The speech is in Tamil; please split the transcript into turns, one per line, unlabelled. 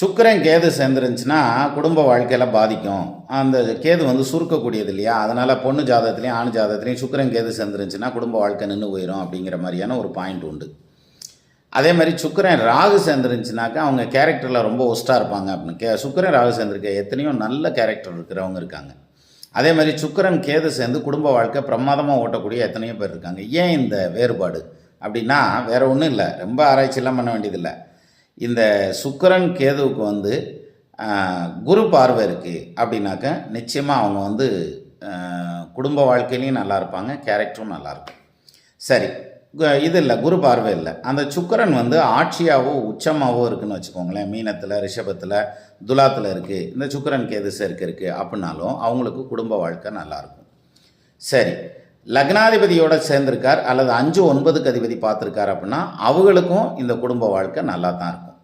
சுக்கிரன் கேது சேர்ந்துருந்துச்சுன்னா குடும்ப வாழ்க்கையில் பாதிக்கும். அந்த கேது வந்து சுருக்கக்கூடியது இல்லையா? அதனால் பொண்ணு ஜாதகத்துலேயும் ஆண் ஜாதகத்துலேயும் சுக்கிரன் கேது சேர்ந்துருந்துச்சுன்னா குடும்ப வாழ்க்கை நின்று போயிடும் அப்படிங்கிற மாதிரியான ஒரு பாயிண்ட் உண்டு. அதே மாதிரி சுக்கிரன் ராகு சேர்ந்துருந்துச்சுனாக்கா அவங்க கேரக்டரில் ரொம்ப ஒஸ்ட்டாக இருப்பாங்க அப்படின்னு. கே சுக்கரன் ராகு சேர்ந்துருக்க எத்தனையோ நல்ல கேரக்டர் இருக்கிறவங்க இருக்காங்க. அதே மாதிரி சுக்கிரன் கேது சேர்ந்து குடும்ப வாழ்க்கை பிரமாதமாக ஓட்டக்கூடிய எத்தனையோ பேர் இருக்காங்க. ஏன் இந்த வேறுபாடு? அப்படின்னா வேறு ஒன்றும் இல்லை. ரொம்ப ஆராய்ச்சியெல்லாம் பண்ண வேண்டியதில்லை. இந்த சுக்கரன் கேதுவுக்கு வந்து குரு பார்வை இருக்குது அப்படின்னாக்க நிச்சயமாக அவங்க வந்து குடும்ப வாழ்க்கையிலையும் நல்லா இருப்பாங்க கேரக்டரும் நல்லாயிருக்கும் சரி இது இல்லை குரு பார்வை இல்லை. அந்த சுக்கிரன் வந்து ஆட்சியாகவோ உச்சமாகவோ இருக்குதுன்னு வச்சுக்கோங்களேன். மீனத்தில் ரிஷபத்தில் துலாத்தில் இருக்குது இந்த சுக்கரன் கேது சேர்க்கை இருக்குது அப்படின்னாலும் அவங்களுக்கு குடும்ப வாழ்க்கை நல்லாயிருக்கும் சரி லக்னாதிபதியோட சேர்ந்திருக்கார் அல்லது அஞ்சு ஒன்பதுக்கு அதிபதி பார்த்துருக்கார் அப்படின்னா அவங்களுக்கும் இந்த குடும்ப வாழ்க்கை நல்லா தான் இருக்கும்.